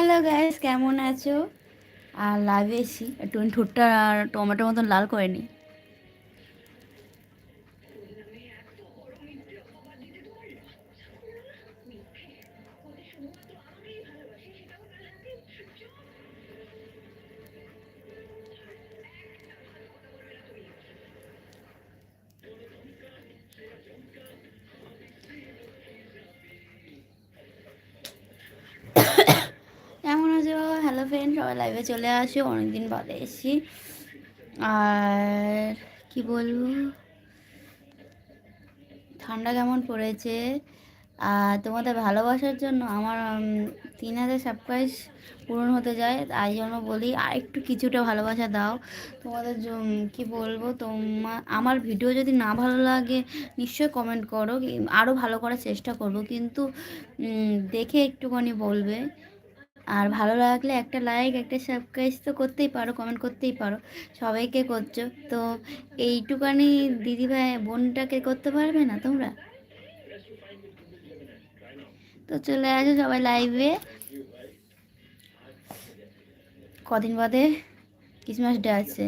Hello guys কেমন আছো? আর লাভ AC একটু ঠোঁটটা টমেটোর মতন লাল করে নি ফ্রেন্ড সবাই লাইভে চলে আসো, অনেকদিন বাদে এসেছি। আর কি বলব? ঠান্ডা কেমন পড়েছে? আর তোমাদের ভালোবাসার জন্য আমার তিন হাজার সাবস্ক্রাইব পূরণ হতে যায়, তাই জন্য বলি আর একটু কিছুটা ভালোবাসা দাও। তোমাদের কি বলব? তোমার আমার ভিডিও যদি না ভালো লাগে, নিশ্চয়ই কমেন্ট করো আরও ভালো করার চেষ্টা করব। কিন্তু দেখে একটুখানি বলবে। আর ভালো লাগলে একটা লাইক একটা সাবস্ক্রাইব তো করতেই পারো কমেন্ট করতেই পারো। সবাইকে করছ। তো এইটুকানি দিদিভাই বোনটাকে করতে পারবে না তোমরা? তো চলে আসো সবাই লাইভে কদিন বাদে ক্রিসমাস ডে আছে,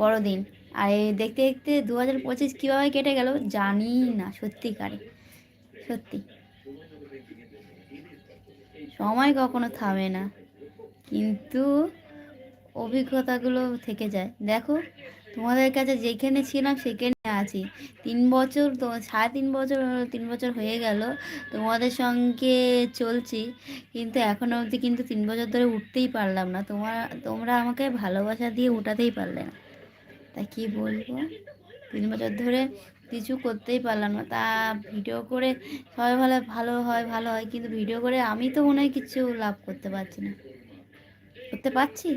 বড়দিন। আর এই দেখতে দেখতে দু হাজার পঁচিশ কীভাবে কেটে গেল জানি না, সত্যিকারে। সত্যি। সময় কখনো থামে না। কিন্তু অভিজ্ঞতাগুলো থেকে যায়। দেখো, তোমাদের কাছে যেখানে ছিলাম সেখানে আছি। তিন বছর তো, সাড়ে তিন বছর তিন বছর হয়ে গেল, তোমাদের সঙ্গে চলছি। কিন্তু এখনও অবধি কিন্তু তিন বছর ধরে উঠতেই পারলাম না। তোমার তোমরা আমাকে ভালোবাসা দিয়ে উঠাতেই পারলে না। তা কি বলব? তিন বছর ধরে কিছু করতেই পারলাম না। তা ভিডিও করে সবাই ভালো ভালো হয় ভালো হয়। কিন্তু ভিডিও করে আমি তো মনে হয় কিছু লাভ করতে পারছি না। করতে পারছি?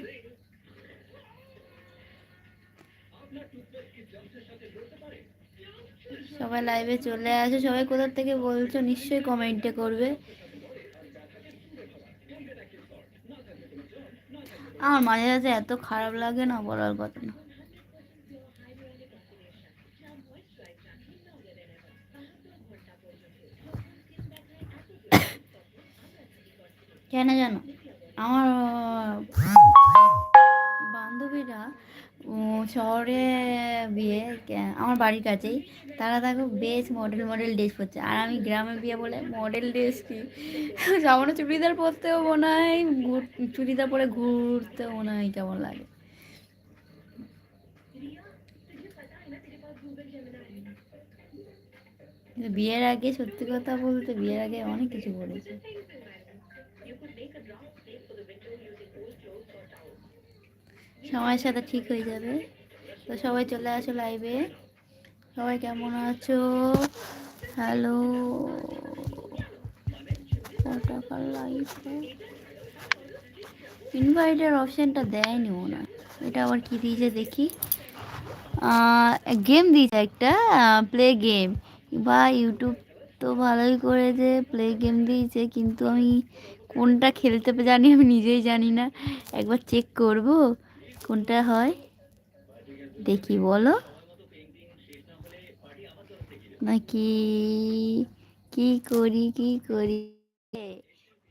সবাই লাইভে চলে আসো। সবাই কোথার থেকে বলছো? নিশ্চয়ই কমেন্টে করবে। আমার মাঝে মাঝে এত খারাপ লাগে না বলার কথা না। কেন জানো? আমার বান্ধবীরা শহরে বিয়ে আমার বাড়ির কাছেই, তারা দেখো বেশ মডেল মডেল ড্রেস পরছে। আর আমি গ্রামে বিয়ে বলে মডেল ড্রেস কি? সামান্য চুড়িদার পরতেও মনে হয় চুড়িদার পরে ঘুরতেও মনে হয় কেমন লাগে। বিয়ের আগে সত্যি কথা বলতে, বিয়ের আগে অনেক কিছু বলেছে সময়ের সাথে ঠিক হয়ে যাবে। তো সবাই চলে আসো লাইভে সবাই কেমন আছো? হ্যালো লাইভ ইনভাইটের অপশানটা দেয়নি মনে এটা আবার কি দিয়েছে দেখি। গেম দিয়েছে একটা প্লে গেম বা ইউটিউব তো ভালোই করেছে প্লে গেম দিয়েছে, কিন্তু আমি কোনটা খেলতে জানি আমি নিজেই জানি না। একবার চেক করব। কোনটা হয়? দেখি বলো। নাকি কি করি কি করি?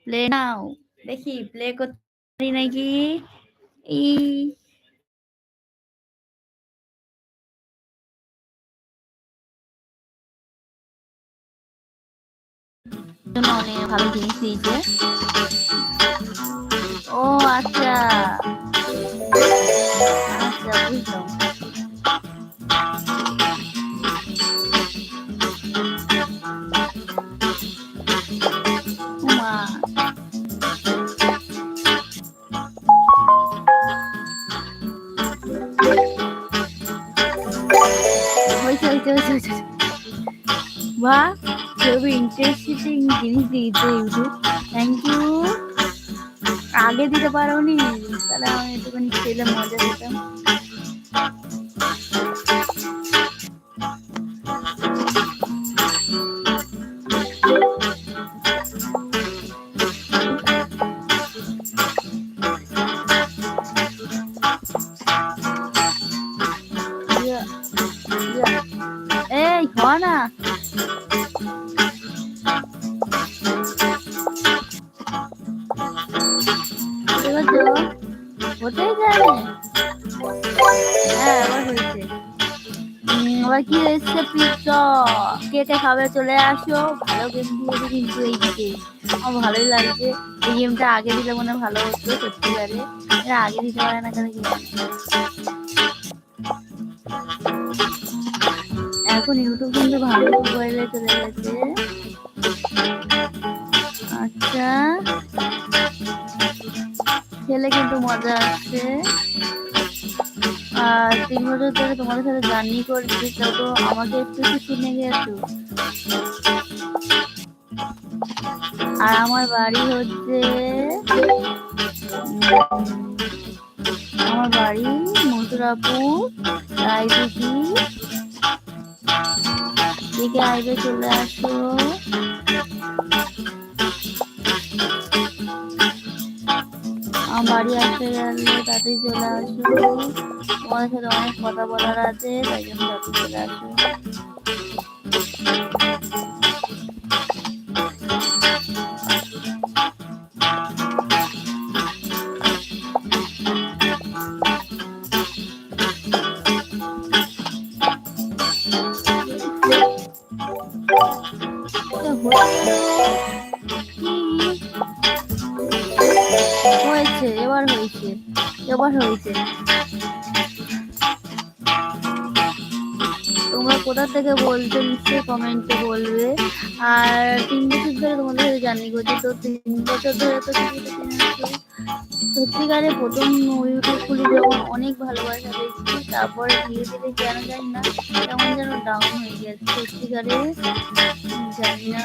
প্লে নাও দেখি প্লে পারি নাকি? এই অনেক ভালো জিনিস দিয়েছে। ও আচ্ছা। আগে দিতে পারো নি তাহলে আমি একটুখানি খেলে মজা পেতাম। জানে হ্যাঁ আবার হয়েছে। আবার কি এসছে পিৎজা কে কে খাবে, চলে আসো। ভালো গেম দিয়েছে কিন্তু আমার ভালোই লাগছে। এই গেমটা আগে দিলে মনে ভালো হতো সত্যিকারে এটা আগে দিতে পারে না কেন এখন ইউটিউব কিন্তু ভালো মোবাইলে চলে গেছে। আচ্ছা। খেলে কিন্তু মজা আসছে আর তিন বছর ধরে তোমাদের সাথে জার্নি করছি, তো আমাকে একটু একটু চিনে গেছো। আর আমার বাড়ি হচ্ছে আমার বাড়ি মথুরাপুর, রায়দিঘি। দিকে আইবে চলে আসো। বাড়ি আসতে গেলে তাড়াতাড়ি চলে আসো তোমাদের সাথে অনেক কথা বলার আছে, তাই জন্য তাড়াতাড়ি চলে আসো হয়েছে। হয়েছে তোমরা কোথা থেকে বলছো নিশ্চয়ই কমেন্টে বলবে। আর তিন বছর ধরে তোমাদের জানি করছি, তো তিন বছর ধরে তো। সত্যিকারে প্রথম ইউটিউব খুলি যখন অনেক ভালোবাসা দেখছি, তারপরে ধীরে ধীরে কেন জানি না কেমন যেন ডাউন হয়ে গেছে। সত্যিকারে, জানি না।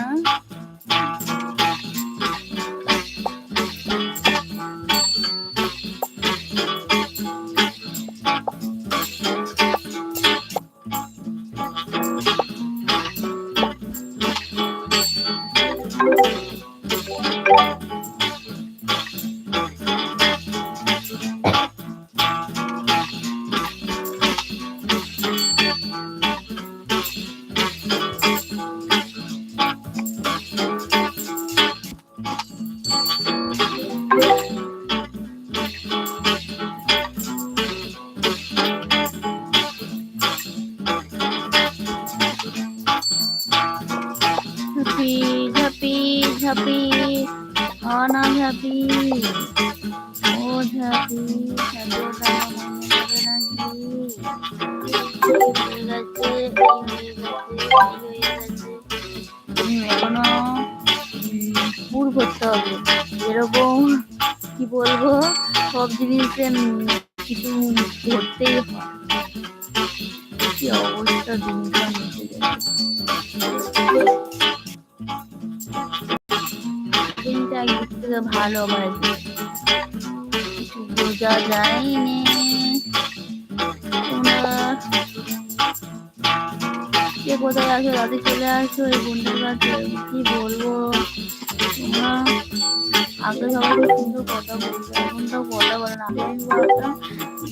এখনও পুর করতে হবে এরকম কি বলব সব জিনিসে কিছু করতেই হয় অবস্থা দিনকাল কে কোথায় আসো রাতে চলে আসো, এই বন্ধুর কি বলব? আগে সবাই কথা এখন তো কথা বলে না। আমি বলতাম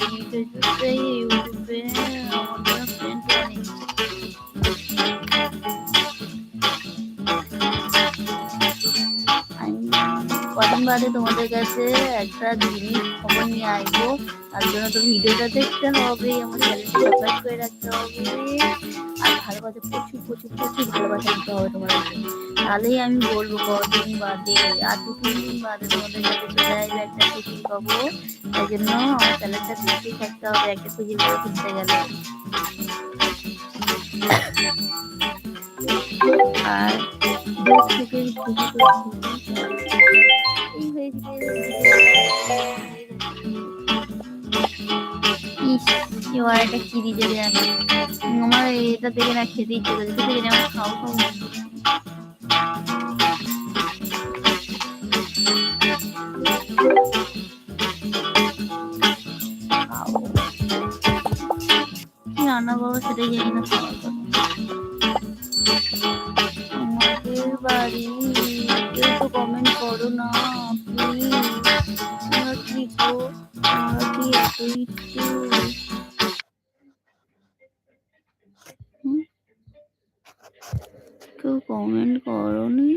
ইউটিউবে বাদে তোমাদের কাছে একটা জিনিস খবর নিয়ে আসব। তার জন্য তো ভিডিওটা দেখতে হবে আমার চ্যানেলটি সাবস্ক্রাইব করে রাখতে হবে। আর ভালোবাসা, প্রচুর প্রচুর প্রচুর ভালোবাসা দিতে হবে তোমাদেরকে তাহলেই আমি বলব কদিন বাদে, আর দু তিন দিন বাদে তোমাদের কাছে চলে আসবে একটা টিফিন পাবো। তাই জন্য আমার চ্যানেলটা দেখতেই থাকতে হবে, একটা খুঁজে বড় কিনতে গেলে। আর থেকে এবার একটা চিড়ি দেবে আমার এটা থেকে না খেতে ইচ্ছে করছে খেতে গেলে আমার খাও খাও মনে হচ্ছে। খাও। কি রান্না করব সেটাই জানি না খাওয়ার আমাদের বাড়ি, কেউ তো কমেন্ট করো না প্লিজ তোমরা কি গো তোমরা কি এত কেউ কমেন্ট করনি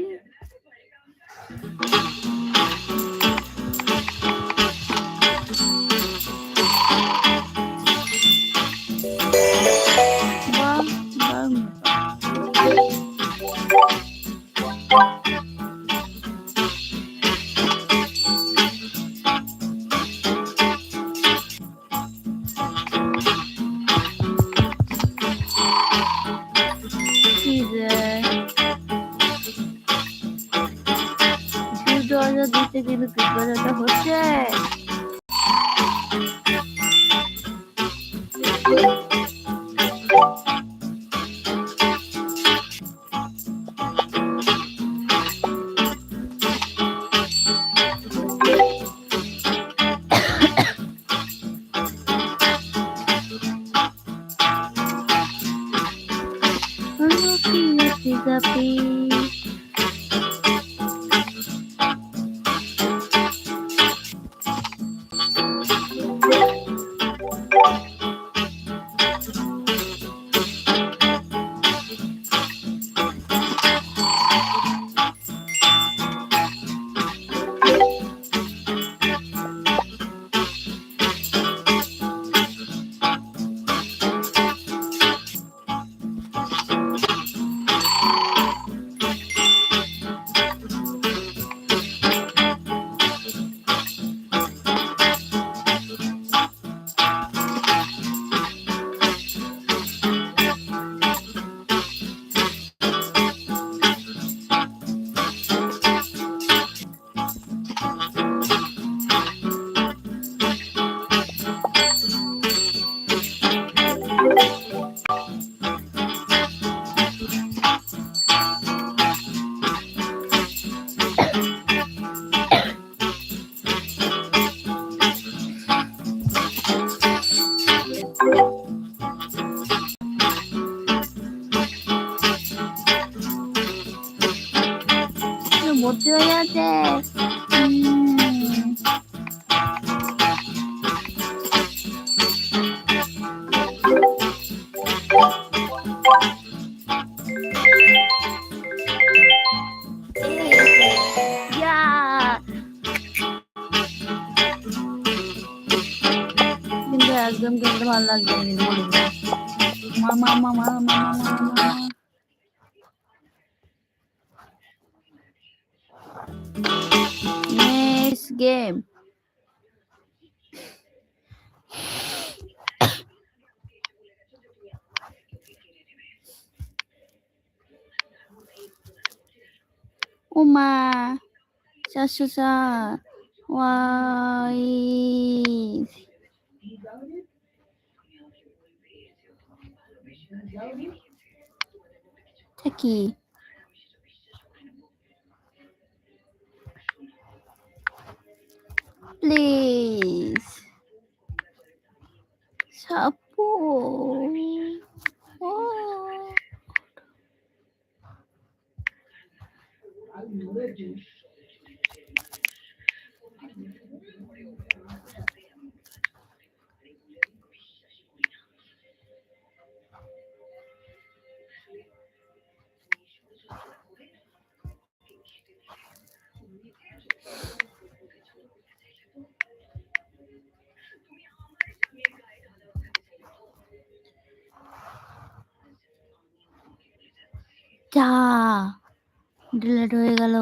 ভর্তি হয়ে যাচ্ছে উম, Yeah! কিন্তু একদম খেলতে ভালো লাগছে না কিন্তু বলে দিলাম। মামা মামা মামা মামা Next game. Uma. Sa sa sa. Why? টা কি প্লিজ সাপো যা ডিলেট হয়ে গেল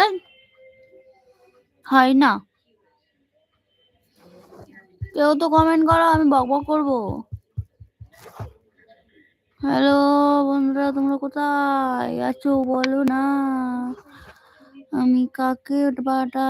তাই? হয় না। কেউ তো কমেন্ট করো, আমি বক বক করব। হ্যালো বন্ধুরা, তোমরা কোথায়? আছো বলো না। আমি কাকে পাঠাই?